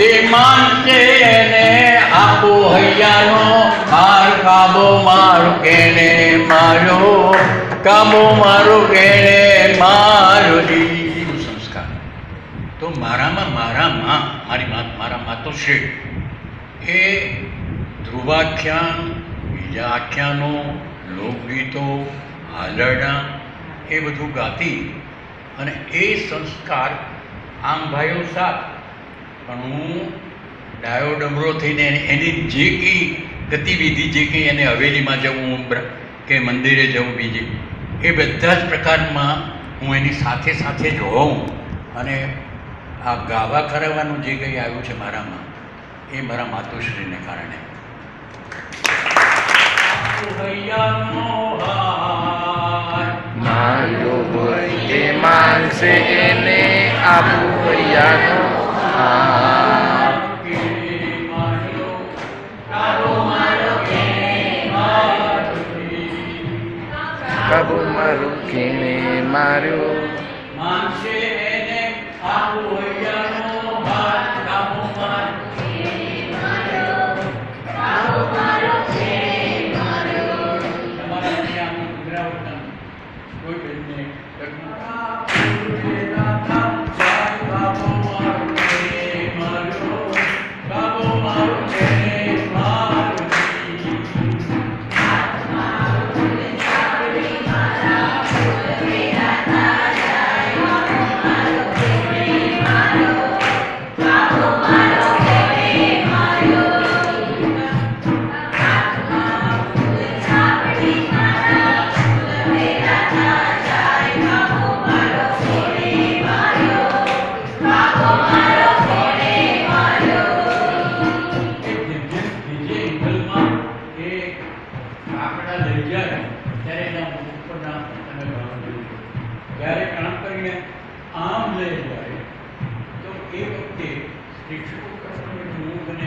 હોય છે એને આપો હૈયાનો માર કાબો મારું કેને મારો કાબો મારું કેને મારો સંસ્કાર. તો મારામાં મારા માં, મારી માં, મારા છે. એ ધ્રુવાખ્યાન, બીજા આખ્યાનો, લોકગીતો હાલરડા એ બધું ગાતી અને એ સંસ્કાર આમ ભાઈઓ સાથ પણ હું ડાયો ડમરો થઈને એની જે કંઈ ગતિવિધિ જે કંઈ એને હવેલીમાં જવું હું કે મંદિરે જવું બીજે એ બધા જ પ્રકારમાં હું એની સાથે સાથે જ હોઉં. અને આ ગાવા કરાવવાનું જે કંઈ આવ્યું છે મારામાં એ મારા માતુશ્રીને કારણે. માનસે એને આપું કાબુ મારું કેને માર્યો. માનશે એને આવું હૈયાનો આમ લઈ હોય, તો એ વખતે શિક્ષકો કરતાં હું બને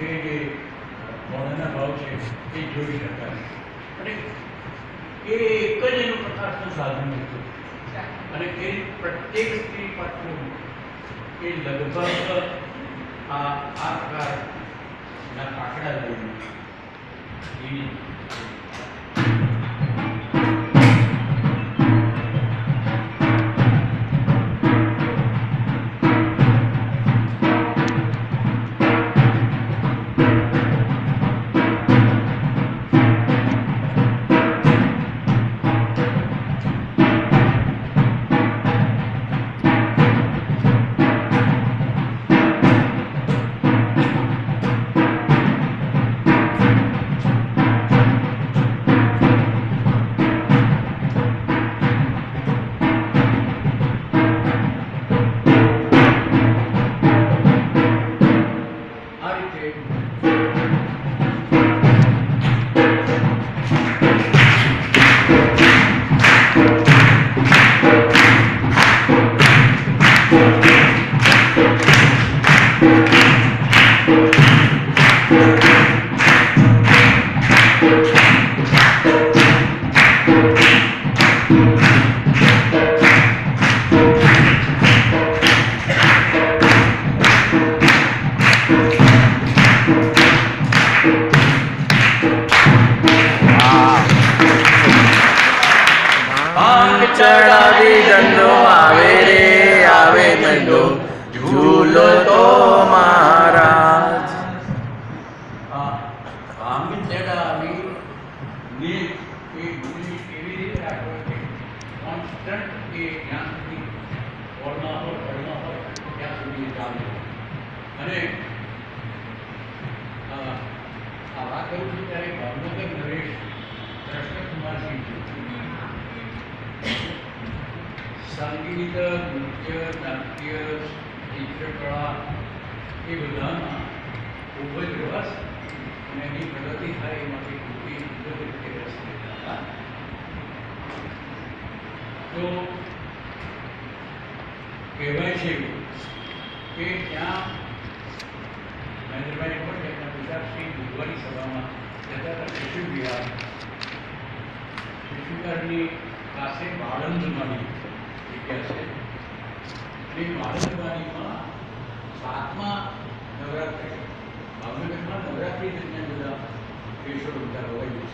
એ જે ભણવાના ભાવ છે એ જોઈ શકાય અને એ એક જ એનું પ્રકાશનું સાધન હતું. અને એ પ્રત્યેક સ્ત્રી પાત્ર એ લગભગ આ આ પ્રકારના આંકડા ઓળમાં આવે રે આવે ત્યાં ઝૂલો એ મહારાજ. અને આ વાત કરું છું ત્યારે? સંગીત, નૃત્ય, નાટ્ય, ચિત્રકળા એ બધામાં ખૂબ જ રસ અને એની પ્રગતિ થાય એમાંથી કૃતિ કુદરતી રીતે રસ લેતા હતા. તો કહેવાય છે કે ત્યાં મહેન્દ્રભાઈ પણ એમના પિતા શ્રી ભગવાનની સભામાં જતા હતા શિશુ વિહાર શિશુકારની પાસે બાળંદ બાળંદમાની જગ્યા છે. અને બાળંદમાનીમાં સાતમા નવરાત્રિ ભાવનગરમાં નવરાત્રિ દરમિયાન બધા કેશોર ઉદ્ધાર હોય છે.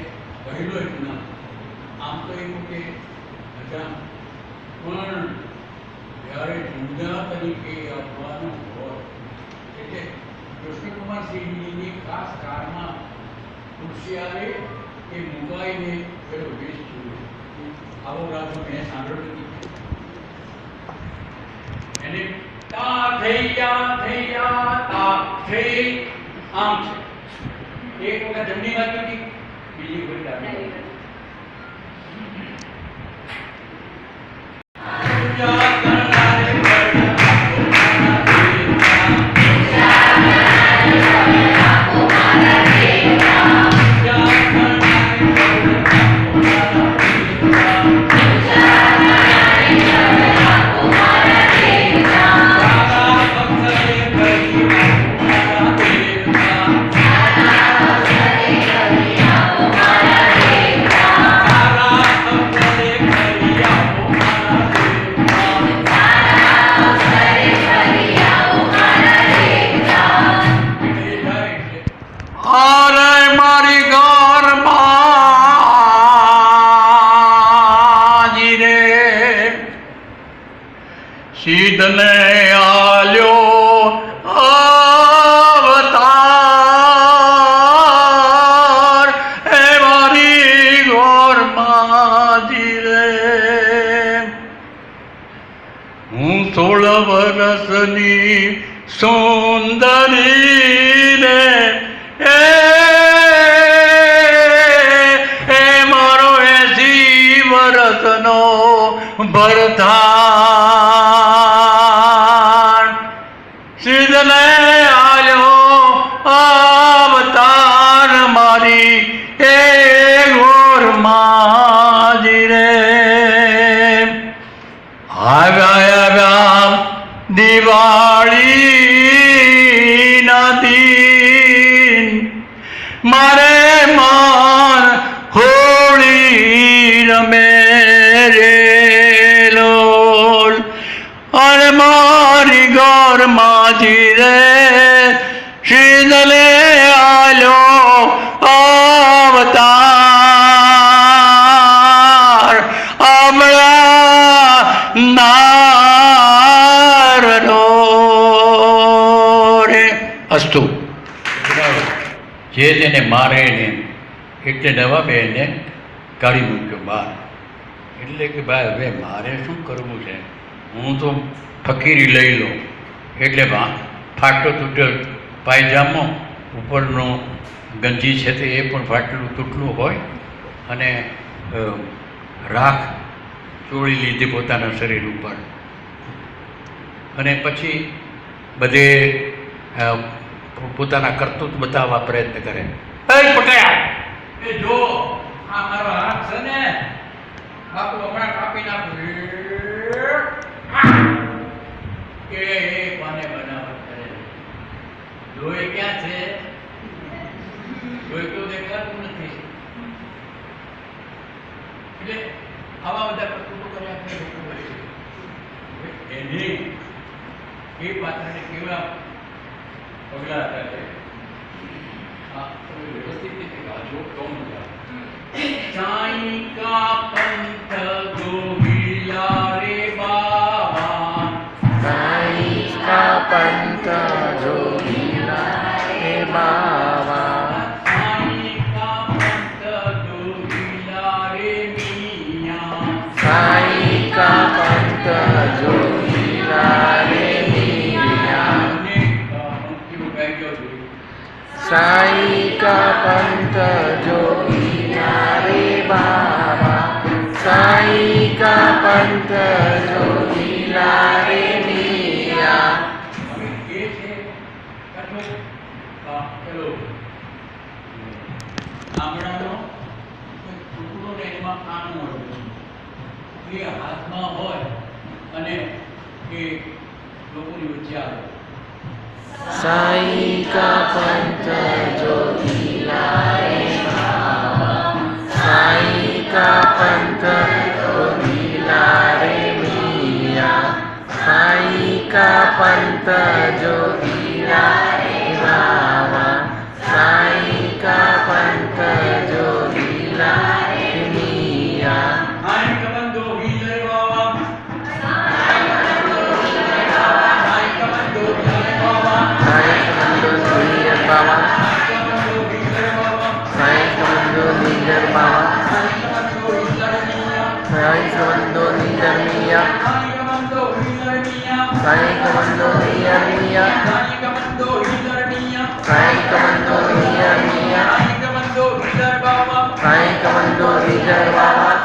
એ પહેલો એનું નામ આમ તો એવું કે હજાર પણ જ્યારે જુદા તરીકે આપવાનું હોય, એટલે કૃષ્ણકુમાર સિંહજીની ખાસ કારમાં ખુરશી આવે કે મુકાઈને પેલો વેશ જોયો આવો રાગ મેં સાંભળ્યો નથી. એને તા થૈયા થૈયા તા થઈ. આમ છે. એક વખત જમણી બાજુથી બીજી વખત ડાબી સીધને આલ્યો અવતાર. એ મારી ઘરમાજી રે. હું સોળ વર્ષની સુંદરી રે. મારે ને એટલે નવા બેને કાઢી મૂક્યો બહાર. એટલે કે ભાઈ, હવે મારે શું કરવું છે? હું તો ફકીરી લઈ લઉં. એટલે ફાટો તૂટ્યો પાયજામો ઉપરનો ગંજી છે તે એ પણ ફાટેલું તૂટલું હોય અને રાખ ચોળી લીધી પોતાના શરીર ઉપર. અને પછી બધે પોતાના કરતૂત બતાવવા પ્રયત્ન કરે. એ પકડ્યા એ જો, આ મારો હાથ છે ને બાપુ હમણાં કાપી નાખું કે એ કોને બનાવટ કરે? લોહી ક્યાં છે લોહી તો દેખાતું નથી એટલે આવા બધા પ્રકૃતો કર્યા કરે લોકો કરે છે. હવે એને એ પાત્રને કેવા પગલા હતા વ્યવસ્થિત રીતે ગાજો તો મજા આવે. કા પંથ સાઈ પંત પંથ જોગીના રે બાબા સાઈ પંત પંથ જોગીના રે મિયા આમળાનો ટુકડો ને એમાં કાણું હોય હાથમાં હોય અને એ લોકોની વચ્ચે આવે. शा पन्त ज्योतिला रे का पन्तरे मया सायिका पन्त जोगिना સંબંધોની દરમિયાન સાયિક બંધોની દરમિયાન સાયિક બંધોની દરમિયાન સાયિક બંધોની દરમિયાન